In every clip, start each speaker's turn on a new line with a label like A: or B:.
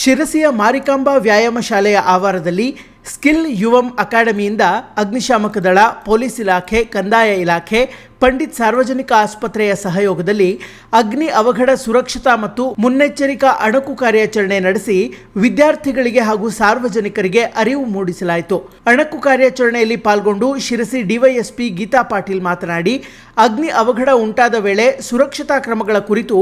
A: ಶಿರಸಿಯ ಮಾರಿಕಾಂಬಾ ವ್ಯಾಯಾಮ ಶಾಲೆಯ ಆವಾರದಲ್ಲಿ ಸ್ಕಿಲ್ ಯುವಂ ಅಕಾಡೆಮಿಯಿಂದ ಅಗ್ನಿಶಾಮಕ ದಳ, ಪೊಲೀಸ್ ಇಲಾಖೆ, ಕಂದಾಯ ಇಲಾಖೆ, ಪಂಡಿತ್ ಸಾರ್ವಜನಿಕ ಆಸ್ಪತ್ರೆಯ ಸಹಯೋಗದಲ್ಲಿ ಅಗ್ನಿ ಅವಘಡ ಸುರಕ್ಷತಾ ಮತ್ತು ಮುನ್ನೆಚ್ಚರಿಕಾ ಅಣಕು ಕಾರ್ಯಾಚರಣೆ ನಡೆಸಿ ವಿದ್ಯಾರ್ಥಿಗಳಿಗೆ ಹಾಗೂ ಸಾರ್ವಜನಿಕರಿಗೆ ಅರಿವು ಮೂಡಿಸಲಾಯಿತು. ಅಣಕು ಕಾರ್ಯಾಚರಣೆಯಲ್ಲಿ ಪಾಲ್ಗೊಂಡು ಶಿರಸಿ ಡಿವೈಎಸ್ಪಿ ಗೀತಾ ಪಾಟೀಲ್ ಮಾತನಾಡಿ, ಅಗ್ನಿ ಅವಘಡ ಉಂಟಾದ ವೇಳೆ ಸುರಕ್ಷತಾ ಕ್ರಮಗಳ ಕುರಿತು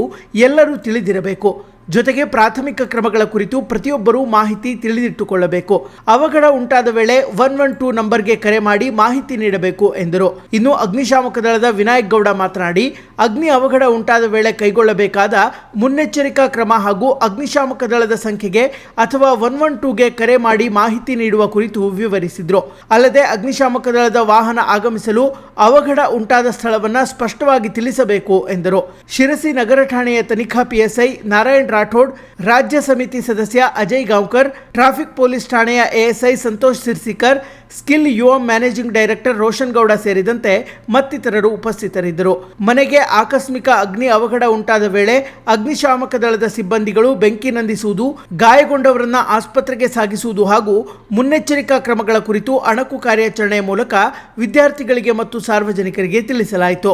A: ಎಲ್ಲರೂ ತಿಳಿದಿರಬೇಕು. ಜೊತೆಗೆ ಪ್ರಾಥಮಿಕ ಕ್ರಮಗಳ ಕುರಿತು ಪ್ರತಿಯೊಬ್ಬರೂ ಮಾಹಿತಿ ತಿಳಿದಿಟ್ಟುಕೊಳ್ಳಬೇಕು. ಅವಘಡ ಉಂಟಾದ ವೇಳೆ ಒನ್ ಒನ್ ಟೂ ನಂಬರ್ಗೆ ಕರೆ ಮಾಡಿ ಮಾಹಿತಿ ನೀಡಬೇಕು ಎಂದರು. ಇನ್ನು ಅಗ್ನಿಶಾಮಕ ದಳದ ವಿನಾಯಕ್ ಗೌಡ ಮಾತನಾಡಿ, ಅಗ್ನಿ ಅವಘಡ ಉಂಟಾದ ವೇಳೆ ಕೈಗೊಳ್ಳಬೇಕಾದ ಮುನ್ನೆಚ್ಚರಿಕಾ ಕ್ರಮ ಹಾಗೂ ಅಗ್ನಿಶಾಮಕ ದಳದ ಸಂಖ್ಯೆಗೆ ಅಥವಾ ಒನ್ ಒನ್ ಟೂಗೆ ಕರೆ ಮಾಡಿ ಮಾಹಿತಿ ನೀಡುವ ಕುರಿತು ವಿವರಿಸಿದರು. ಅಲ್ಲದೆ ಅಗ್ನಿಶಾಮಕ ದಳದ ವಾಹನ ಆಗಮಿಸಲು ಅವಘಡ ಉಂಟಾದ ಸ್ಥಳವನ್ನು ಸ್ಪಷ್ಟವಾಗಿ ತಿಳಿಸಬೇಕು ಎಂದರು. ಶಿರಸಿ ನಗರ ಠಾಣೆಯ ತನಿಖಾ ಪಿಎಸ್ಐ ನಾರಾಯಣ್ ರಾಠೋಡ್, ರಾಜ್ಯ ಸಮಿತಿ ಸದಸ್ಯ ಅಜಯ್ ಗಾಂವ್ಕರ್, ಟ್ರಾಫಿಕ್ ಪೊಲೀಸ್ ಠಾಣೆಯ ಎಎಸ್ಐ ಸಂತೋಷ್ ಸಿರ್ಸಿಕರ್, ಸ್ಕಿಲ್ ಯುವ ಮ್ಯಾನೇಜಿಂಗ್ ಡೈರೆಕ್ಟರ್ ರೋಷನ್ ಗೌಡ ಸೇರಿದಂತೆ ಮತ್ತಿತರರು ಉಪಸ್ಥಿತರಿದ್ದರು. ಮನೆಗೆ ಆಕಸ್ಮಿಕ ಅಗ್ನಿ ಅವಘಡ ಉಂಟಾದ ವೇಳೆ ಅಗ್ನಿಶಾಮಕ ದಳದ ಸಿಬ್ಬಂದಿಗಳು ಬೆಂಕಿ ನಂದಿಸುವುದು, ಗಾಯಗೊಂಡವರನ್ನ ಆಸ್ಪತ್ರೆಗೆ ಸಾಗಿಸುವುದು ಹಾಗೂ ಮುನ್ನೆಚ್ಚರಿಕಾ ಕ್ರಮಗಳ ಕುರಿತು ಅಣಕು ಕಾರ್ಯಾಚರಣೆಯ ಮೂಲಕ ವಿದ್ಯಾರ್ಥಿಗಳಿಗೆ ಮತ್ತು ಸಾರ್ವಜನಿಕರಿಗೆ ತಿಳಿಸಲಾಯಿತು.